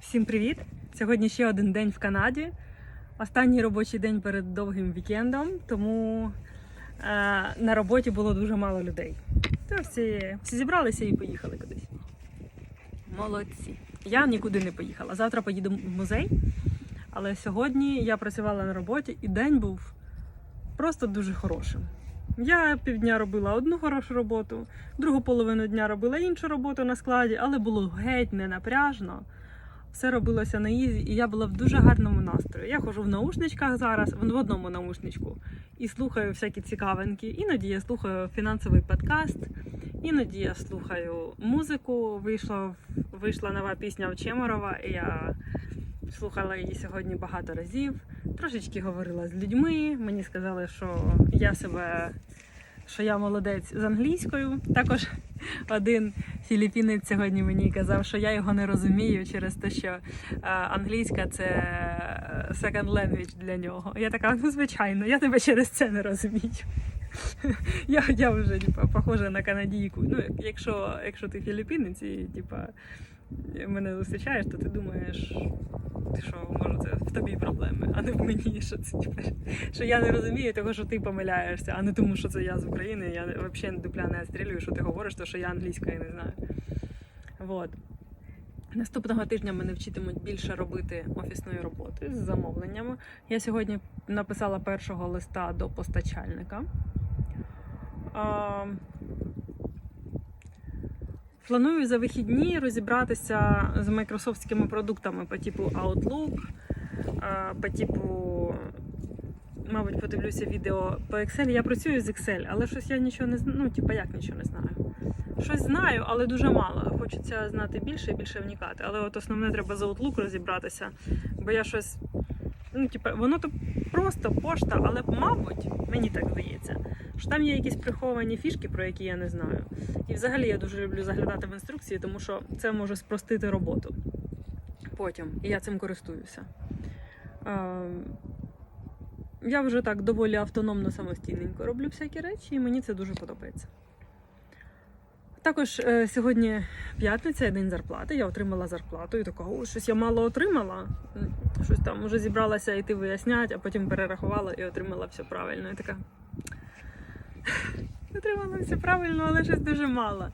Всім привіт! Сьогодні ще один день в Канаді. Останній робочий день перед довгим вікендом, тому е, на роботі було дуже мало людей. То всі, всі зібралися і поїхали кудись. Молодці. Я нікуди не поїхала. Завтра поїду в музей. Але сьогодні я працювала на роботі і день був просто дуже хорошим. Я півдня робила одну хорошу роботу, другу половину дня робила іншу роботу на складі, але було геть не напряжно. Все робилося на ізі, і я була в дуже гарному настрої. Я ходжу в наушничках зараз, в одному наушничку, і слухаю всякі цікавинки. Іноді я слухаю фінансовий подкаст, іноді я слухаю музику. Вийшла, вийшла нова пісня Очеморова, і я слухала її сьогодні багато разів. Трошечки говорила з людьми. Мені сказали, що я себе, що я молодець з англійською. Також один філіппінець сьогодні мені казав, що я його не розумію через те, що е, англійська це second language для нього. Я така, ну звичайно, я тебе через це не розумію. Я, я вже типа, похожа на канадійку. Ну, якщо, якщо ти філіппінець і типа, мене зустрічаєш, то ти думаєш, ти що, може, це в тобі проблеми, а не в мені. Що це типа, що я не розумію того, що ти помиляєшся, а не тому, що це я з України. Я взагалі дупля не стрілюю, що ти говориш, то що я англійської не знаю. Вот. Наступного тижня мене вчитимуть більше робити офісної роботи з замовленнями. Я сьогодні написала першого листа до постачальника. Планую за вихідні розібратися з майкрософтськими продуктами по типу Outlook, по типу, мабуть, подивлюся відео по Excel. Я працюю з Excel, але щось я нічого не знаю. Ну, типа, як нічого не знаю. Щось знаю, але дуже мало. Хочеться знати більше і більше вникати. Але от основне треба за Outlook розібратися, бо я щось. Ну, типа, воно то просто пошта, але, мабуть, мені так здається, що там є якісь приховані фішки, про які я не знаю. І взагалі я дуже люблю заглядати в інструкції, тому що це може спростити роботу потім. І я цим користуюся. Ем, Я вже так доволі автономно самостійненько роблю всякі речі, і мені це дуже подобається. Також е, сьогодні п'ятниця, день зарплати. Я отримала зарплату і така, щось я мало отримала. Щось там вже зібралася йти виясняти, а потім перерахувала і отримала все правильно. І така. Отримала все правильно, але щось дуже мало.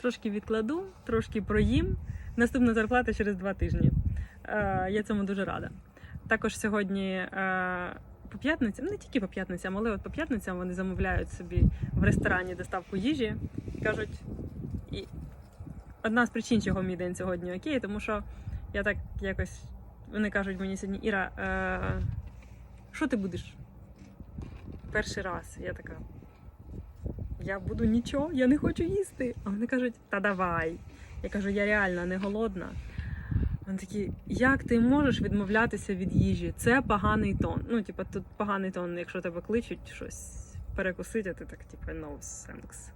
Трошки відкладу, трошки проїм. Наступна зарплата через два тижні. Е, Я цьому дуже рада. Також сьогодні е, по п'ятницям, не тільки по п'ятницям, але от по п'ятницям вони замовляють собі в ресторані доставку їжі. і Кажуть, і одна з причин, чого мій день сьогодні окей, тому що я так якось. Вони кажуть мені сьогодні, Іра, е, що ти будеш? Перший раз. Я така. Я буду нічого, я не хочу їсти. А вони кажуть, та давай. Я кажу, я реально не голодна. Вони такі, як ти можеш відмовлятися від їжі? Це поганий тон. Ну, типа, тут поганий тон, якщо тебе кличуть щось перекусити, а ти так, типа, no thanks.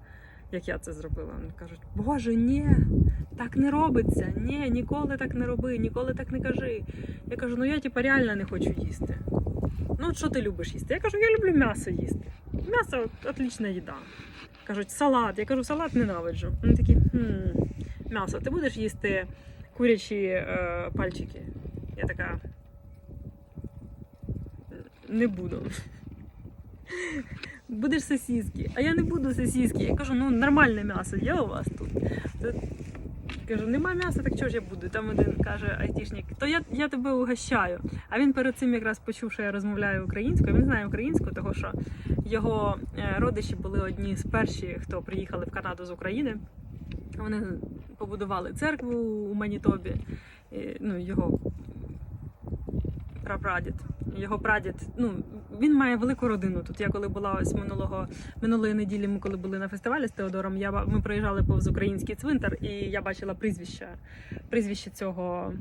Як я це зробила. Вони кажуть, Боже, ні, так не робиться. Ні, ніколи так не роби, ніколи так не кажи. Я кажу, ну я типа реально не хочу їсти. Ну, от що ти любиш їсти? Я кажу, я люблю м'ясо їсти. М'ясо отлічна їда. Кажуть, салат. Я кажу, салат ненавиджу. Вони такі, хм, м'ясо, ти будеш їсти курячі е, пальчики? Я така. Не буду. Будеш сосиски. А я не буду сосиски. Я кажу, ну нормальне м'ясо є у вас тут. Тут Кажу, нема м'яса, так чого ж я буду? Там один каже айтішник, то я, я тебе угощаю. А він перед цим якраз почув, що я розмовляю українською. Він знає українську, тому що його е, родичі були одні з перших, хто приїхали в Канаду з України. Вони побудували церкву у Манітобі. Ну, його прапрадід. Його прадід, ну він має велику родину. Тут я коли була ось минулого минулої неділі, ми коли були на фестивалі з Теодором, я ми проїжджали повз український цвинтар, і я бачила прізвище, прізвище цього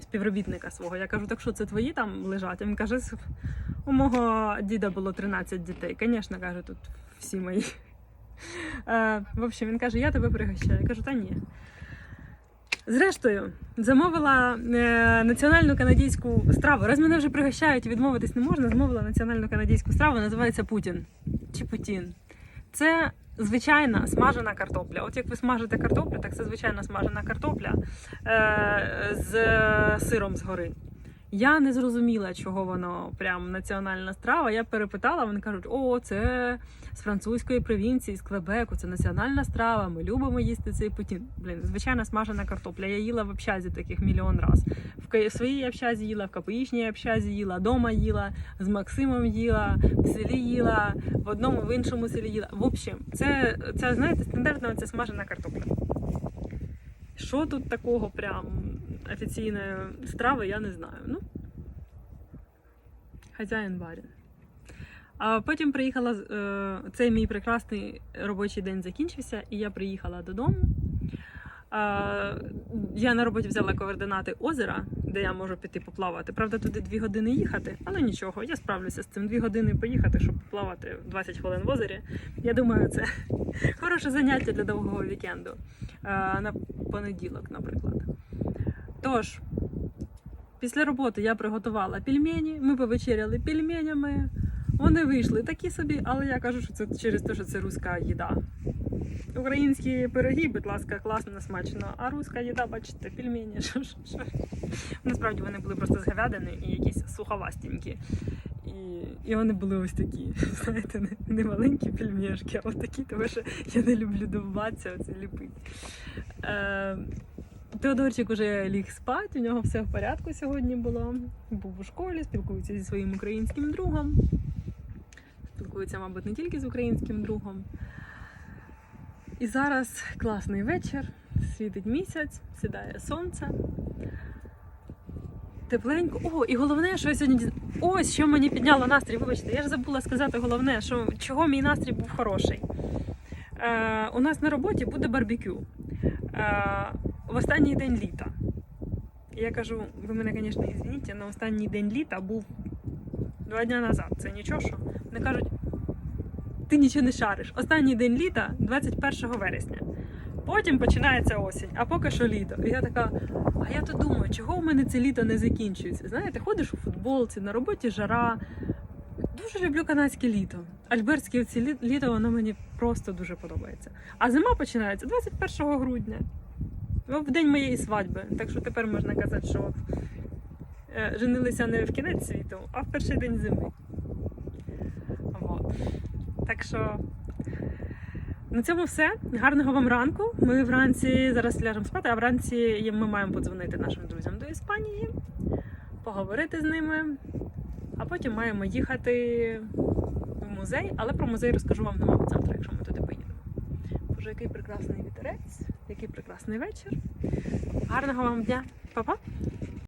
співробітника свого. Я кажу, так що це твої там лежать? Він каже, у мого діда було 13 дітей. Звісно, каже, тут всі мої. Е, в общем, він каже, я тебе пригощаю. Я кажу, та ні. Зрештою, замовила е, національну канадійську страву. Раз мене вже пригощають відмовитись не можна, замовила національну канадійську страву, називається Путін чи Путін. Це звичайна смажена картопля. От як ви смажите картоплю, так це звичайна смажена картопля е, з сиром згори. Я не зрозуміла, чого воно прям національна страва. Я перепитала, вони кажуть, о, це з французької провінції, з Квебеку, це національна страва. Ми любимо їсти цей потін. Блін, звичайна смажена картопля. Я їла в общазі таких мільйон раз. В своїй общазі їла, в капоїчній общазі їла, дома їла, з Максимом їла, в селі їла, в одному в іншому селі їла. В общем, це, це знаєте, стандартна це смажена картопля. Що тут такого прям офіційної страви, я не знаю. Ну, хазяїн барін. А потім приїхала, е, цей мій прекрасний робочий день закінчився, і я приїхала додому. Я на роботі взяла координати озера, де я можу піти поплавати. Правда, туди дві години їхати, але нічого, я справлюся з цим. Дві години поїхати, щоб поплавати 20 хвилин в озері. Я думаю, це хороше заняття для довгого вікенду. На понеділок, наприклад. Тож, після роботи я приготувала пельмені, ми повечеряли пельменями. Вони вийшли такі собі, але я кажу, що це через те, що це руська їда. Українські пироги, будь ласка, класно, смачно. А руська їда, бачите, пельмені. Насправді вони були просто з говядини і якісь суховастенькі. І, і вони були ось такі, знаєте, не, не маленькі пельмешки, а ось такі, тому що я не люблю довбатися, оце ліпить. Е, Теодорчик уже ліг спати, у нього все в порядку сьогодні було. Був у школі, спілкується зі своїм українським другом. Спілкується, мабуть, не тільки з українським другом. І зараз класний вечір, світить місяць, сідає сонце. Тепленько. О, і головне, що я сьогодні ось що мені підняло настрій. Вибачте, я ж забула сказати головне, що чого мій настрій був хороший. Е, у нас на роботі буде барбекю. Е, в останній день літа. Я кажу, ви мене, звісно, извините, на останній день літа був два дні назад. Це нічого, що вони кажуть, ти нічого не шариш. Останній день літа 21 вересня. Потім починається осінь, а поки що літо. І я така, а я то думаю, чого в мене це літо не закінчується? Знаєте, ходиш у футболці, на роботі жара. Дуже люблю канадське літо. Альбертське ці літо воно мені просто дуже подобається. А зима починається 21 грудня. Ну, В день моєї свадьби. Так що тепер можна казати, що е, женилися не в кінець світу, а в перший день зими. Вот. Так що на цьому все. Гарного вам ранку. Ми вранці зараз ляжемо спати, а вранці ми маємо подзвонити нашим друзям до Іспанії, поговорити з ними, а потім маємо їхати в музей, але про музей розкажу вам, мабуть, завтра, якщо ми туди поїдемо. Боже, який прекрасний вітерець, який прекрасний вечір. Гарного вам дня, Па-па!